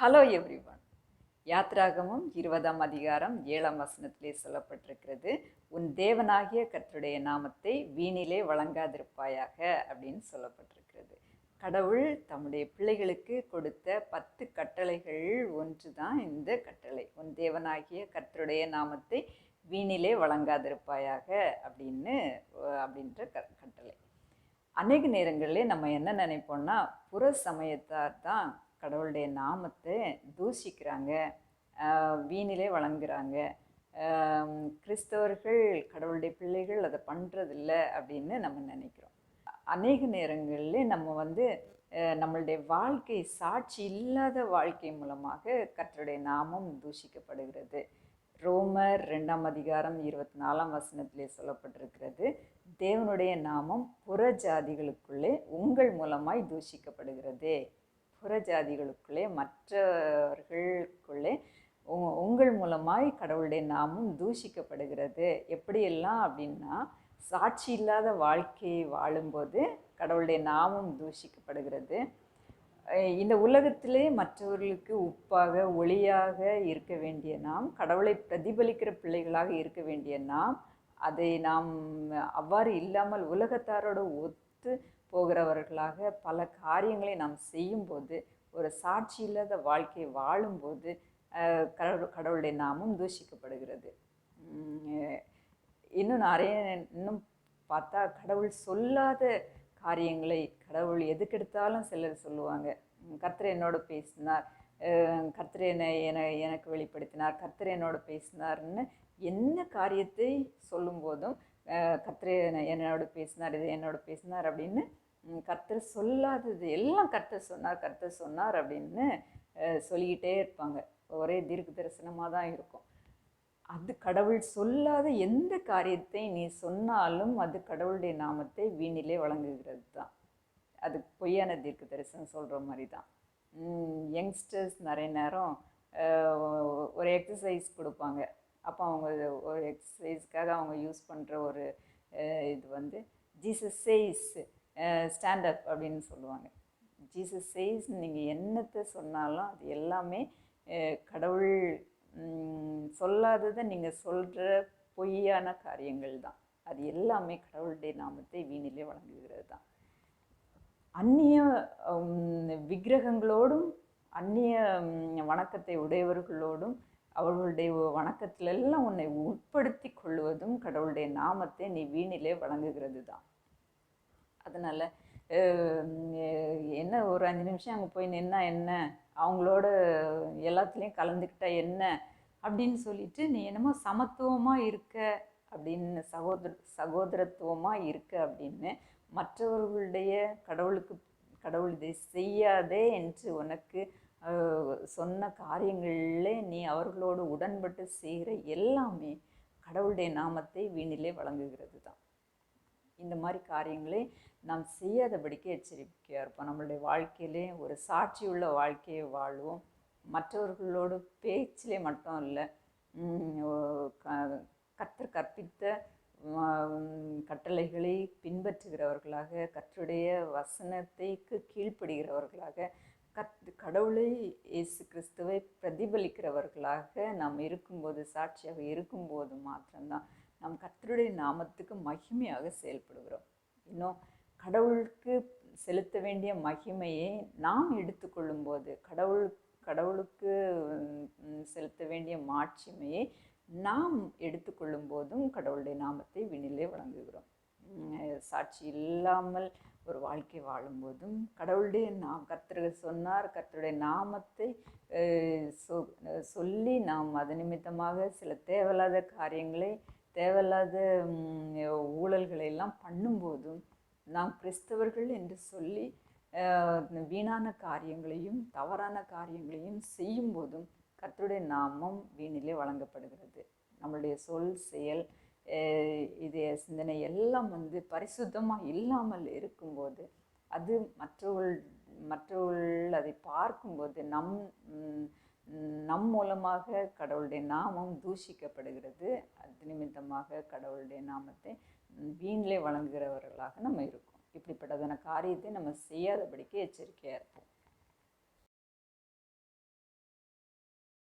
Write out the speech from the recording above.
Hello everyone யாத்ராகமும் இருபதாம் அதிகாரம் ஏழாம் வசனத்திலே சொல்லப்பட்டிருக்கிறது. உன் தேவனாகிய கர்த்தருடைய நாமத்தை வீணிலே வழங்காதிருப்பாயாக அப்படின்னு சொல்லப்பட்டிருக்கிறது. கடவுள் தம்முடைய பிள்ளைகளுக்கு கொடுத்த பத்து கட்டளைகள் ஒன்று தான் இந்த கட்டளை. உன் தேவனாகிய கர்த்தருடைய நாமத்தை வீணிலே வழங்காதிருப்பாயாக அப்படின்னு அப்படின்ற க கட்டளை. அநேக நேரங்களிலே நம்ம என்ன நினைப்போம்னா புற சமயத்தார் தான் கடவுளுடைய நாமத்தை தூஷிக்கிறாங்க வீணிலே வழங்குறாங்க. கிறிஸ்தவர்கள் கடவுளுடைய பிள்ளைகள் அதை பண்ணுறதில்ல அப்படின்னு நம்ம நினைக்கிறோம். அநேக நேரங்களில் நம்ம வந்து நம்மளுடைய வாழ்க்கை சாட்சி இல்லாத வாழ்க்கை மூலமாக கர்த்தருடைய நாமம் தூஷிக்கப்படுகிறது. ரோமர் ரெண்டாம் அதிகாரம் இருபத்தி நாலாம் வசனத்திலே சொல்லப்பட்டிருக்கிறது தேவனுடைய நாமம் புற ஜாதிகளுக்குள்ளே உங்கள் மூலமாய் தூஷிக்கப்படுகிறதே. புற ஜாதிகளுக்குள்ளே மற்றவர்களுக்குள்ளே உங்கள் மூலமாய் கடவுளுடைய நாமம் தூஷிக்கப்படுகிறது. எப்படியெல்லாம் அப்படின்னா சாட்சி இல்லாத வாழ்க்கையை வாழும்போது கடவுளுடைய நாமம் தூஷிக்கப்படுகிறது. இந்த உலகத்திலே மற்றவர்களுக்கு உப்பாக ஒளியாக இருக்க வேண்டிய நாம் கடவுளை பிரதிபலிக்கிற பிள்ளைகளாக இருக்க வேண்டிய நாம் அதை நாம் அவ்வாறு இல்லாமல் உலகத்தாரோடு ஒத்து போகிறவர்களாக பல காரியங்களை நாம் செய்யும்போது ஒரு சாட்சி இல்லாத வாழ்க்கை வாழும்போது கடவுள் கடவுளுடைய நாமும் தூஷிக்கப்படுகிறது. இன்னும் நிறைய இன்னும் பார்த்தா கடவுள் சொல்லாத காரியங்களை கடவுள் எதுக்கெடுத்தாலும் சிலர் சொல்லுவாங்க. கர்த்தர் என்னோட பேசினார். கர்த்தர் என்னை என எனக்கு வெளிப்படுத்தினார் கர்த்தர் என்னோட பேசினார்னு என்ன காரியத்தை சொல்லும்போதும் அஹ், கர்த்தர் என்னோட பேசினார் இது என்னோட பேசினார் அப்படின்னு கர்த்தர் சொல்லாதது எல்லாம் கர்த்தர் சொன்னார் கர்த்தர் சொன்னார் அப்படின்னு சொல்லிக்கிட்டே இருப்பாங்க. ஒரே தீர்க்க தரிசனமாக தான் இருக்கும். அது கடவுள் சொல்லாத எந்த காரியத்தை நீ சொன்னாலும் அது கடவுளுடைய நாமத்தை வீணிலே வழங்குகிறது தான். அது பொய்யான தீர்க்க தரிசனம் சொல்கிற மாதிரி தான். யங்ஸ்டர்ஸ் நிறைய நேரம் ஒரு எக்ஸசைஸ் கொடுப்பாங்க. அப்போ அவங்க ஒரு எக்ஸசைஸ்க்காக அவங்க யூஸ் பண்ணுற ஒரு இது வந்து ஜீசஸ் சேஸ் ஸ்டாண்ட் அப் அப்படின்னு சொல்லுவாங்க. ஜீசஸ் சேஸ் நீங்கள் என்னத்தை சொன்னாலும் அது எல்லாமே கடவுள் சொல்லாததை நீங்கள் சொல்கிற பொய்யான காரியங்கள் தான். அது எல்லாமே கடவுளுடைய நாமத்தை வீணிலே வழங்குகிறது தான். அந்நிய விக்கிரகங்களோடும் அந்நிய வணக்கத்தை உடையவர்களோடும் அவர்களுடைய வணக்கத்திலெல்லாம் உன்னை உட்படுத்தி கொள்வதும் கடவுளுடைய நாமத்தை நீ வீணிலே வழங்குகிறது தான் அதனால் என்ன ஒரு அஞ்சு நிமிஷம் அங்கே போய் நின்னா என்ன? அவங்களோட எல்லாத்துலேயும் கலந்துக்கிட்டா என்ன? அப்படின்னு சொல்லிட்டு நீ என்னமோ சமத்துவமாக இருக்க அப்படின்னு சகோதர சகோதரத்துவமாக இருக்குது அப்படின்னு மற்றவர்களுடைய கடவுளுக்கு கடவுள் இதை செய்யாதே என்று உனக்கு சொன்ன காரியங்களிலே நீ அவர்களோடு உடன்பட்டு செய்கிற எல்லாமே கடவுளுடைய நாமத்தை வீணிலே வழங்குகிறது தான் இந்த மாதிரி காரியங்களை நாம் செய்யாதபடிக்கு எச்சரிக்கையாக இருப்போம். நம்மளுடைய வாழ்க்கையிலே ஒரு சாட்சியுள்ள வாழ்க்கையை வாழ்வோம். மற்றவர்களோடு பேச்சிலே மட்டும் இல்லை கற்று கற்பித்த கட்டளைகளை பின்பற்றுகிறவர்களாக கற்றுடைய வசனத்தைக்கு கீழ்ப்படுகிறவர்களாக கத் கடவுளை இயேசு கிறிஸ்துவை பிரதிபலிக்கிறவர்களாக நாம் இருக்கும்போது சாட்சியாக இருக்கும்போது மாத்திரம்தான் நாம் கத்தருடைய நாமத்துக்கு மகிமையாக செயல்படுகிறோம். இன்னும் கடவுளுக்கு செலுத்த வேண்டிய மகிமையை நாம் எடுத்துக்கொள்ளும்போது கடவுள் கடவுளுக்கு செலுத்த வேண்டிய மாட்சிமையை நாம் எடுத்துக்கொள்ளும் போதும் கடவுளுடைய நாமத்தை விண்ணிலே வழங்குகிறோம். சாட்சி இல்லாமல் ஒரு வாழ்க்கை வாழும்போதும் கடவுளுடைய நாம் கர்த்தர்கள் சொன்னார் கர்த்தருடைய நாமத்தை சொ- சொல்லி நாம் அது நிமித்தமாக சில தேவையில்லாத காரியங்களை தேவையில்லாத ஊழல்களை எல்லாம் பண்ணும்போதும் நாம் கிறிஸ்தவர்கள் என்று சொல்லி வீணான காரியங்களையும் தவறான காரியங்களையும் செய்யும்போதும் கர்த்தருடைய நாமம் வீணிலே வழங்கப்படுகிறது. நம்மளுடைய சொல் செயல் அஹ், இது சிந்தனை எல்லாம் வந்து பரிசுத்தமாக இல்லாமல் இருக்கும்போது அது மற்றவள் மற்றவள் அதை பார்க்கும்போது நம் நம் மூலமாக கடவுளுடைய நாமம் தூஷிக்கப்படுகிறது. அது நிமித்தமாக கடவுளுடைய நாமத்தை வீணிலே வழங்குகிறவர்களாக நம்ம இருக்கோம். இப்படிப்பட்டதான காரியத்தை நம்ம செய்யாதபடிக்கு எச்சரிக்கையாக இருப்போம்.